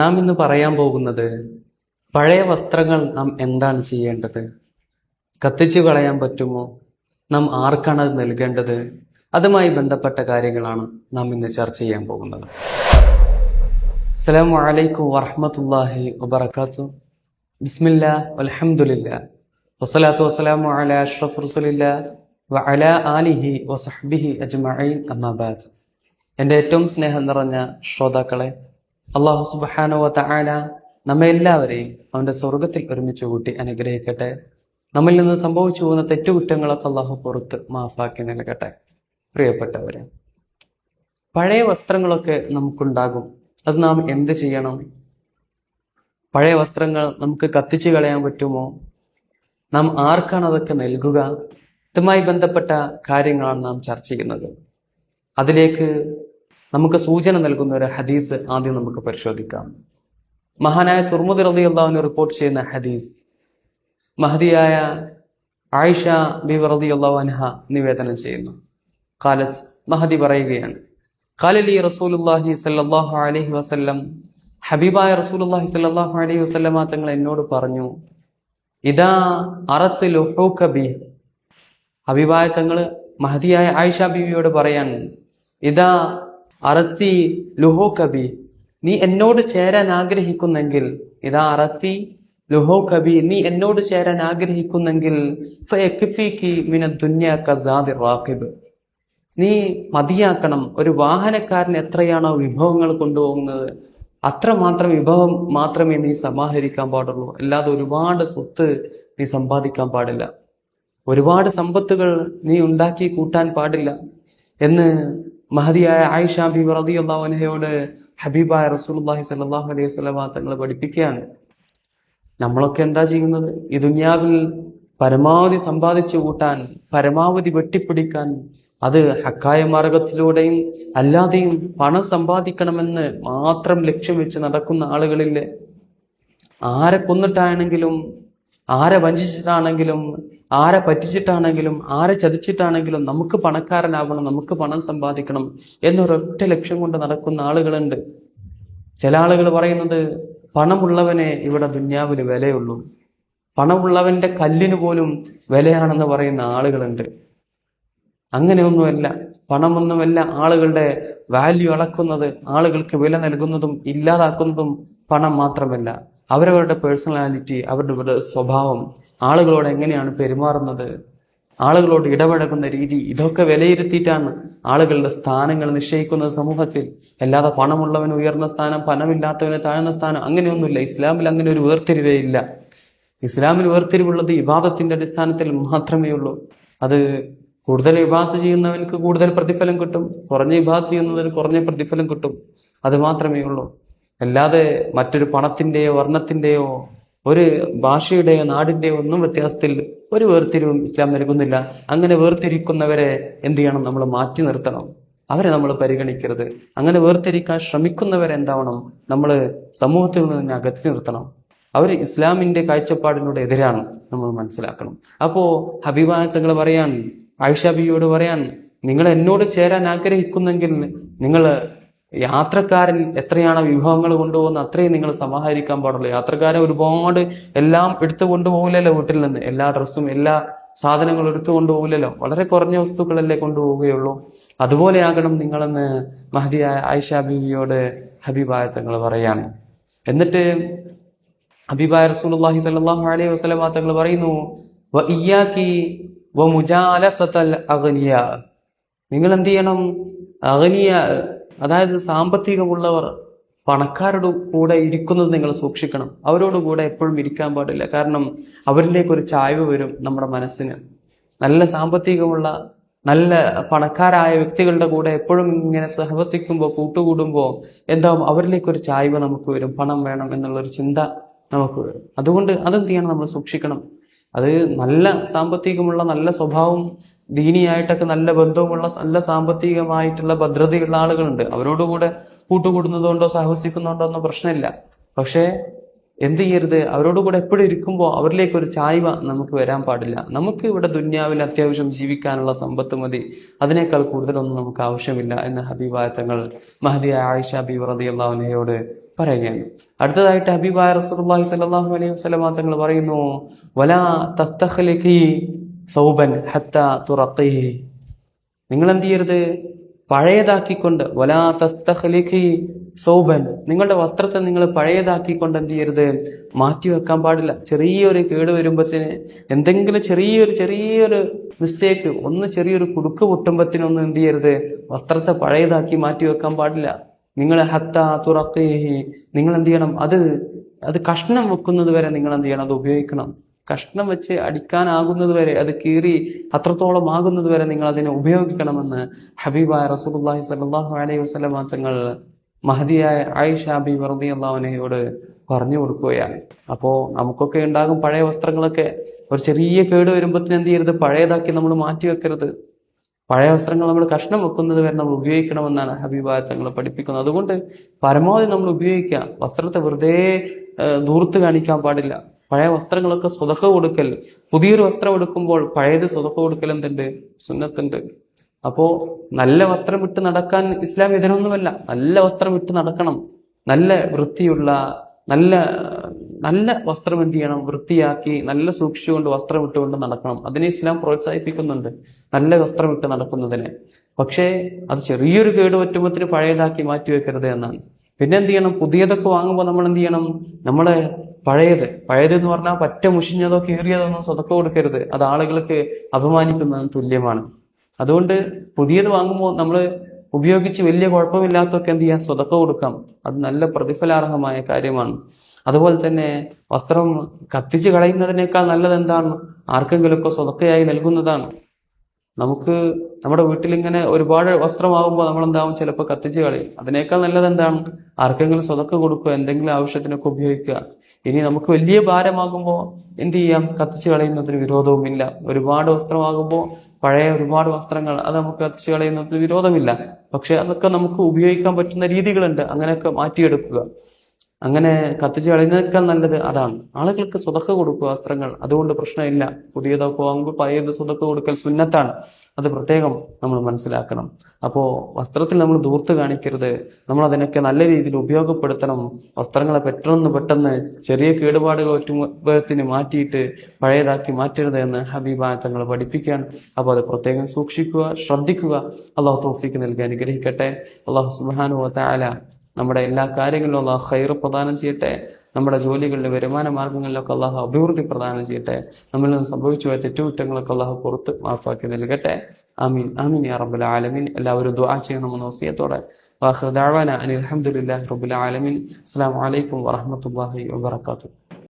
നാം ഇന്ന് പറയാൻ പോകുന്നത് പഴയ വസ്ത്രങ്ങൾ നാം എന്താണ് ചെയ്യേണ്ടത്? കത്തിച്ചു കളയാൻ പറ്റുമോ? നാം ആർക്കാണ് അത് നൽകേണ്ടത്? അതുമായി ബന്ധപ്പെട്ട കാര്യങ്ങളാണ് നാം ഇന്ന് ചർച്ച ചെയ്യാൻ പോകുന്നത്. അസ്സലാമു അലൈക്കും വറഹമത്തല്ലാഹി വബറകാത്തു ബിസ്മില്ല അലഹമുല്ല വസ്സലാത്തു വസ്സലാമു അല അഷ്റഫ് റസൂലില്ലാ വഅലാ ആലിഹി വസഹ്ബിഹി അജ്മഈൻ. അമ്മാബാദ് എന്റെ ഏറ്റവും സ്നേഹം നിറഞ്ഞ ശ്രോതാക്കളെ അള്ളാഹു സുബാനോ തആല നമ്മെ എല്ലാവരെയും അവന്റെ സ്വർഗത്തിൽ ഒരുമിച്ച് കൂട്ടി അനുഗ്രഹിക്കട്ടെ. നമ്മിൽ നിന്ന് സംഭവിച്ചു പോകുന്ന തെറ്റുകുറ്റങ്ങളൊക്കെ അള്ളാഹു പുറത്ത് മാഫാക്കി നൽകട്ടെ. പ്രിയപ്പെട്ടവരെ പഴയ വസ്ത്രങ്ങളൊക്കെ നമുക്കുണ്ടാകും. അത് നാം എന്ത് ചെയ്യണം? പഴയ വസ്ത്രങ്ങൾ നമുക്ക് കത്തിച്ചു കളയാൻ പറ്റുമോ? നാം ആർക്കാണ് അതൊക്കെ നൽകുക? ഇതുമായി ബന്ധപ്പെട്ട കാര്യങ്ങളാണ് നാം ചർച്ച ചെയ്യുന്നത്. അതിലേക്ക് നമുക്ക് സൂചന നൽകുന്ന ഒരു ഹദീസ് ആദ്യം നമുക്ക് പരിശോധിക്കാം. മഹാനായ തുർമുദ് റബി അള്ളാഹുവിന് റിപ്പോർട്ട് ചെയ്യുന്ന ഹദീസ് മഹദിയായ ആയിഷ ബിബി വറദി അള്ളാഹു അൻഹ നിവേദനം ചെയ്യുന്നു. കാലത്ത് മഹദി പറയുകയാണ് കാലലി റസൂലുല്ലാഹി സല്ലാഹു അലഹി വസ്ല്ലം ഹബീബായ റസൂലുല്ലാഹി സല്ലല്ലാഹു അലൈഹി വസല്ലമ തങ്ങൾ എന്നോട് പറഞ്ഞു ഇതാ അറത്ത് ലുഹൂക ബി ഹബീബായ തങ്ങൾ മഹതിയായ ആയിഷ ബീവിയോട് പറയാൻ ഇതാ അറത്തി ലുഹോ കബി നീ എന്നോട് ചേരാൻ ആഗ്രഹിക്കുന്നെങ്കിൽ ഇതാ അറത്തി ലുഹോ കബി നീ എന്നോട് ചേരാൻ ആഗ്രഹിക്കുന്നെങ്കിൽ നീ മതിയാക്കണം ഒരു വാഹനക്കാരൻ എത്രയാണോ വിഭവങ്ങൾ കൊണ്ടുപോകുന്നത് അത്രമാത്രം വിഭവം മാത്രമേ നീ സമാഹരിക്കാൻ പാടുള്ളൂ. അല്ലാതെ ഒരുപാട് സ്വത്ത് നീ സമ്പാദിക്കാൻ പാടില്ല. ഒരുപാട് സമ്പത്തുകൾ നീ ഉണ്ടാക്കി കൂട്ടാൻ പാടില്ല എന്ന് മഹതിയായ ആയിഷ ബിബി റളിയല്ലാഹു അള്ളാഹുനഹയോട് ഹബീബായ റസൂലുള്ളാഹി സ്വല്ലല്ലാഹു അലൈഹി വസല്ലമ തങ്ങൾ പഠിപ്പിക്കുകയാണ്. നമ്മളൊക്കെ എന്താ ചെയ്യുന്നത്? ഈ ദുനിയാവിൽ പരമാവധി സമ്പാദിച്ചു കൂട്ടാൻ പരമാവധി വെട്ടിപ്പിടിക്കാൻ അത് ഹക്കായ മാർഗത്തിലൂടെയും അല്ലാതെയും പണം സമ്പാദിക്കണമെന്ന് മാത്രം ലക്ഷ്യം വെച്ച് നടക്കുന്ന ആളുകളില്ലേ ആരെ കൊന്നിട്ടാണെങ്കിലും ആരെ വഞ്ചിച്ചിട്ടാണെങ്കിലും ആരെ പറ്റിച്ചിട്ടാണെങ്കിലും ആരെ ചതിച്ചിട്ടാണെങ്കിലും നമുക്ക് പണക്കാരനാവണം നമുക്ക് പണം സമ്പാദിക്കണം എന്നൊരൊറ്റ ലക്ഷ്യം കൊണ്ട് നടക്കുന്ന ആളുകളുണ്ട്. ചില ആളുകൾ പറയുന്നത് പണമുള്ളവനെ ഇവിടെ ദുന്യാവിന് വിലയുള്ളൂ. പണമുള്ളവന്റെ കല്ലിന് പോലും വിലയാണെന്ന് പറയുന്ന ആളുകളുണ്ട്. അങ്ങനെയൊന്നുമല്ല. പണമൊന്നുമല്ല ആളുകളുടെ വാല്യൂ അളക്കുന്നത് ആളുകൾക്ക് വില നൽകുന്നതും ഇല്ലാതാക്കുന്നതും പണം മാത്രമല്ല. അവരവരുടെ പേഴ്സണാലിറ്റി അവരുടെ സ്വഭാവം ആളുകളോട് എങ്ങനെയാണ് പെരുമാറുന്നത് ആളുകളോട് ഇടപഴകുന്ന രീതി ഇതൊക്കെ വിലയിരുത്തിയിട്ടാണ് ആളുകളുടെ സ്ഥാനങ്ങൾ നിശ്ചയിക്കുന്നത് സമൂഹത്തിൽ. അല്ലാതെ പണമുള്ളവന് ഉയർന്ന സ്ഥാനം പണമില്ലാത്തവന് താഴ്ന്ന സ്ഥാനം അങ്ങനെയൊന്നുമില്ല. ഇസ്ലാമിൽ അങ്ങനെ ഒരു വേർതിരിവേ ഇല്ല. ഇസ്ലാമിൽ വേർതിരിവുള്ളത് വിവാദത്തിന്റെ അടിസ്ഥാനത്തിൽ മാത്രമേ ഉള്ളൂ. അത് കൂടുതൽ വിവാദം ചെയ്യുന്നവനക്ക് കൂടുതൽ പ്രതിഫലം കിട്ടും. കുറഞ്ഞ വിവാദം ചെയ്യുന്നതിന് കുറഞ്ഞ പ്രതിഫലം കിട്ടും. അത് മാത്രമേ ഉള്ളൂ. അല്ലാതെ മറ്റൊരു പണത്തിന്റെയോ വർണത്തിന്റെയോ ഒരു ഭാഷയുടെയോ നാടിന്റെയോ ഒന്നും വ്യത്യാസത്തിൽ ഒരു വേർതിരിവും ഇസ്ലാം നൽകുന്നില്ല. അങ്ങനെ വേർതിരിക്കുന്നവരെ എന്ത് ചെയ്യണം? നമ്മൾ മാറ്റി നിർത്തണം. അവരെ നമ്മൾ പരിഗണിക്കരുത്. അങ്ങനെ വേർതിരിക്കാൻ ശ്രമിക്കുന്നവരെ എന്താവണം? നമ്മൾ സമൂഹത്തിൽ നിന്ന് അകറ്റി നിർത്തണം. അവർ ഇസ്ലാമിന്റെ കാഴ്ചപ്പാടിനോട് എതിരാണ് നമ്മൾ മനസ്സിലാക്കണം. അപ്പോ ഹബീബാചങ്ങൾ പറയാൻ ആയിഷ ബിയോട് പറയാൻ നിങ്ങൾ എന്നോട് ചേരാൻ ആഗ്രഹിക്കുന്നെങ്കിൽ നിങ്ങൾ യാത്രക്കാരൻ എത്രയാണ് വിഭവങ്ങൾ കൊണ്ടുപോകുന്നത് അത്രയും നിങ്ങൾ സമാഹരിക്കാൻ പാടുള്ളൂ. യാത്രക്കാരൻ ഒരുപാട് എല്ലാം എടുത്തു കൊണ്ടുപോകില്ലല്ലോ വീട്ടിൽ നിന്ന്. എല്ലാ ഡ്രസ്സും എല്ലാ സാധനങ്ങളും എടുത്തു കൊണ്ടുപോകില്ലല്ലോ. വളരെ കുറഞ്ഞ വസ്തുക്കളല്ലേ കൊണ്ടുപോവുകയുള്ളൂ. അതുപോലെയാകണം നിങ്ങളെന്ന് മഹദിയായ ആയിഷ ബീവിയോട് ഹബീബായ തങ്ങൾ പറയാണ്. എന്നിട്ട് ഹബീബായ റസൂലുള്ളാഹി സ്വല്ലല്ലാഹു അലൈഹി വസല്ലമ തങ്ങൾ പറയുന്നു നിങ്ങൾ എന്ത് ചെയ്യണം? അഗ്നിയ അതായത് സാമ്പത്തികമുള്ളവർ പണക്കാരുടെ കൂടെ ഇരിക്കുന്നത് നിങ്ങൾ സൂക്ഷിക്കണം. അവരോട് കൂടെ എപ്പോഴും ഇരിക്കാൻ പാടില്ല. കാരണം അവരിലേക്ക് ഒരു ചായ്വ് വരും നമ്മുടെ മനസ്സിന്. നല്ല സാമ്പത്തികമുള്ള നല്ല പണക്കാരായ വ്യക്തികളുടെ കൂടെ എപ്പോഴും ഇങ്ങനെ സഹവസിക്കുമ്പോൾ കൂട്ടുകൂടുമ്പോൾ എന്താവും? അവരിലേക്ക് ഒരു ചായ്വ് നമുക്ക് വരും. പണം വേണം എന്നുള്ളൊരു ചിന്ത നമുക്ക് വരും. അതുകൊണ്ട് അതെന്ത് ചെയ്യണം? നമ്മൾ സൂക്ഷിക്കണം. അത് നല്ല സാമ്പത്തികമുള്ള നല്ല സ്വഭാവം ദീനിയായിട്ടൊക്കെ നല്ല ബന്ധവുമുള്ള നല്ല സാമ്പത്തികമായിട്ടുള്ള ഭദ്രതയുള്ള ആളുകളുണ്ട്. അവരോടുകൂടെ കൂട്ടുകൂടുന്നതുകൊണ്ടോ സഹവസിക്കുന്നതുകൊണ്ടോ ഒന്നും പ്രശ്നമില്ല. പക്ഷേ എന്ത് ചെയ്യരുത്? അവരോട് കൂടെ എപ്പോഴും ഇരിക്കുമ്പോൾ അവരിലേക്ക് ഒരു ചായ്വ നമുക്ക് വരാൻ പാടില്ല. നമുക്ക് ഇവിടെ ദുന്യാവിൽ അത്യാവശ്യം ജീവിക്കാനുള്ള സമ്പത്ത് മതി. അതിനേക്കാൾ കൂടുതലൊന്നും നമുക്ക് ആവശ്യമില്ല എന്ന് ഹബീബായ തങ്ങൾ മഹദിയ ആയിഷ ബി റതി അള്ളാഹുനയോട് പറയുകയാണ്. അടുത്തതായിട്ട് ഹബീബായ റസൂലുള്ളാഹി സലാഹു അലൈഹി വസല്ലമ തങ്ങൾ പറയുന്നു വലാ തസ്തഖ്ലിഖി സൗബൻ ഹത്ത തുറക്കേ നിങ്ങൾ എന്ത് ചെയ്യരുത് പഴയതാക്കിക്കൊണ്ട് വലാ സൗബൻ. നിങ്ങളുടെ വസ്ത്രത്തെ നിങ്ങൾ പഴയതാക്കിക്കൊണ്ട് എന്ത് ചെയ്യരുത് മാറ്റി വെക്കാൻ പാടില്ല. ചെറിയൊരു കേട് വരുമ്പത്തിന് എന്തെങ്കിലും ചെറിയൊരു ചെറിയൊരു മിസ്റ്റേക്ക് ഒന്ന് ചെറിയൊരു കുടുക്ക് പൊട്ടുമ്പത്തിനൊന്നും എന്ത് ചെയ്യരുത് വസ്ത്രത്തെ പഴയതാക്കി മാറ്റി വെക്കാൻ പാടില്ല. നിങ്ങൾ ഹത്ത തുറക്കേഹി. നിങ്ങൾ എന്ത് ചെയ്യണം അത് അത് കഷ്ണം വെക്കുന്നത് വരെ നിങ്ങൾ എന്ത് ചെയ്യണം അത് ഉപയോഗിക്കണം. കഷ്ണം വെച്ച് അടിക്കാനാകുന്നത് വരെ അത് കീറി അത്രത്തോളം ആകുന്നത് വരെ നിങ്ങൾ അതിനെ ഉപയോഗിക്കണമെന്ന് ഹബീബായ റസൂലുള്ളാഹി സ്വല്ലല്ലാഹു അലൈഹി വസല്ലം തങ്ങൾ മഹദിയായ ആയിഷ ഹബീബ് അള്ളാഹുനയോട് പറഞ്ഞു കൊടുക്കുകയാണ്. അപ്പോ നമുക്കൊക്കെ ഉണ്ടാകും പഴയ വസ്ത്രങ്ങളൊക്കെ. ഒരു ചെറിയ കേട് വരുമ്പോഴത്തേന് എന്ത് ചെയ്യരുത്? പഴയതാക്കി നമ്മൾ മാറ്റി വെക്കരുത്. പഴയ വസ്ത്രങ്ങൾ നമ്മൾ കഷ്ണം വെക്കുന്നത് വരെ നമ്മൾ ഉപയോഗിക്കണമെന്നാണ് ഹബീബായ തങ്ങൾ പഠിപ്പിക്കുന്നത്. അതുകൊണ്ട് പരമാവധി നമ്മൾ ഉപയോഗിക്കാം. വസ്ത്രത്തെ വെറുതെ ദൂർത്ത് കാണിക്കാൻ പാടില്ല. പഴയ വസ്ത്രങ്ങളൊക്കെ സ്വതക്ക കൊടുക്കൽ. പുതിയൊരു വസ്ത്രം എടുക്കുമ്പോൾ പഴയത് സ്വതക്ക കൊടുക്കൽ എന്തുണ്ട്? സുന്നത്തുണ്ട്. അപ്പോ നല്ല വസ്ത്രം ഇട്ട് നടക്കാൻ ഇസ്ലാം ഇതിനൊന്നുമല്ല നല്ല വസ്ത്രം ഇട്ട് നടക്കണം. നല്ല വൃത്തിയുള്ള നല്ല നല്ല വസ്ത്രം എന്ത് ചെയ്യണം? വൃത്തിയാക്കി നല്ല സൂക്ഷിച്ചുകൊണ്ട് വസ്ത്രം ഇട്ടുകൊണ്ട് നടക്കണം. അതിനെ ഇസ്ലാം പ്രോത്സാഹിപ്പിക്കുന്നുണ്ട്. നല്ല വസ്ത്രം ഇട്ട് നടക്കുന്നതിനെ. പക്ഷേ അത് ചെറിയൊരു കേട് പറ്റുമ്പത്തിന് പഴയതാക്കി മാറ്റി വെക്കരുത് എന്നാണ്. പിന്നെ എന്ത് ചെയ്യണം? പുതിയതൊക്കെ വാങ്ങുമ്പോൾ നമ്മൾ എന്ത് ചെയ്യണം? നമ്മളെ പഴയത്. പഴയത് എന്ന് പറഞ്ഞാൽ പറ്റ മുഷിഞ്ഞതോ കീറിയതൊന്നും സ്വതക്ക കൊടുക്കരുത്. അത് ആളുകൾക്ക് അപമാനിക്കുന്നതിന് തുല്യമാണ്. അതുകൊണ്ട് പുതിയത് വാങ്ങുമ്പോൾ നമ്മൾ ഉപയോഗിച്ച് വലിയ കുഴപ്പമില്ലാത്തൊക്കെ എന്ത് ചെയ്യാം? സ്വതക്ക കൊടുക്കാം. അത് നല്ല പ്രതിഫലാർഹമായ കാര്യമാണ്. അതുപോലെ തന്നെ വസ്ത്രം കത്തിച്ച് കളയുന്നതിനേക്കാൾ നല്ലത് എന്താണ്? ആർക്കെങ്കിലുമൊക്കെ സ്വതക്കയായി നൽകുന്നതാണ്. നമുക്ക് നമ്മുടെ വീട്ടിലിങ്ങനെ ഒരുപാട് വസ്ത്രമാകുമ്പോൾ നമ്മൾ എന്താവും ചിലപ്പോൾ കത്തിച്ച് കളയും. അതിനേക്കാൾ നല്ലത് എന്താണ് ആർക്കെങ്കിലും സ്വതക്ക കൊടുക്കുക എന്തെങ്കിലും ആവശ്യത്തിനൊക്കെ ഉപയോഗിക്കുക. ഇനി നമുക്ക് വലിയ ഭാരമാകുമ്പോൾ എന്ത് ചെയ്യാം? കത്തിച്ച് കളയുന്നതിന് വിരോധവുമില്ല. ഒരുപാട് വസ്ത്രമാകുമ്പോൾ പഴയ ഒരുപാട് വസ്ത്രങ്ങൾ അത് നമുക്ക് കത്തിച്ച് കളയുന്നതിന് വിരോധമില്ല. പക്ഷെ അതൊക്കെ നമുക്ക് ഉപയോഗിക്കാൻ പറ്റുന്ന രീതികളുണ്ട്. അങ്ങനെയൊക്കെ മാറ്റിയെടുക്കുക. അങ്ങനെ കത്തിച്ച് കളയുന്നതിനേക്കാൾ നല്ലത് അതാണ്. ആളുകൾക്ക് സ്വതക്ക കൊടുക്കുക വസ്ത്രങ്ങൾ. അതുകൊണ്ട് പ്രശ്നമില്ല. പുതിയതൊക്കെ വാങ്ങുമ്പോൾ പഴയത് സ്വതക്ക കൊടുക്കൽ സുന്നത്താണ്. അത് പ്രത്യേകം നമ്മൾ മനസ്സിലാക്കണം. അപ്പോ വസ്ത്രത്തിൽ നമ്മൾ ദൂർത്ത് കാണിക്കരുത്. നമ്മൾ അതിനൊക്കെ നല്ല രീതിയിൽ ഉപയോഗപ്പെടുത്തണം. വസ്ത്രങ്ങളെ പെട്ടെന്ന് പെട്ടെന്ന് ചെറിയ കേടുപാടുകൾ ഒറ്റുമ്പത്തിന് മാറ്റിയിട്ട് പഴയതാക്കി മാറ്റരുത് എന്ന് ഹബീബായ തങ്ങൾ പഠിപ്പിക്കുകയാണ്. അപ്പോൾ അത് പ്രത്യേകം സൂക്ഷിക്കുക ശ്രദ്ധിക്കുക. അള്ളാഹു തോഫിക്ക് നൽകി അനുഗ്രഹിക്കട്ടെ. അള്ളാഹു സുബാനു താല നമ്മുടെ എല്ലാ കാര്യങ്ങളിലും അള്ളാഹു ഹൈർ പ്രദാനം ചെയ്യട്ടെ. നമ്മുടെ ജോലികളിലെ വരുമാന മാർഗങ്ങളിലൊക്കെ അള്ളാഹു അഭിവൃദ്ധി പ്രദാനം ചെയ്യട്ടെ. നിന്ന് സംഭവിച്ചു പോയ തെറ്റുകുറ്റങ്ങളൊക്കെ അള്ളാഹു പുറത്ത് മാഫാക്കി നൽകട്ടെ. ആമീൻ. ആമീൻ യാ റബ്ബുൽ ആലമീൻ. എല്ലാവരും ദുആ ചെയ്യണമെന്ന വസിയത്തോടെ വാഹ് റബുല ആലമീൻ. അസ്സലാമു അലൈക്കും വറഹ്മത്തുള്ളാഹി വബറകാതുഹു.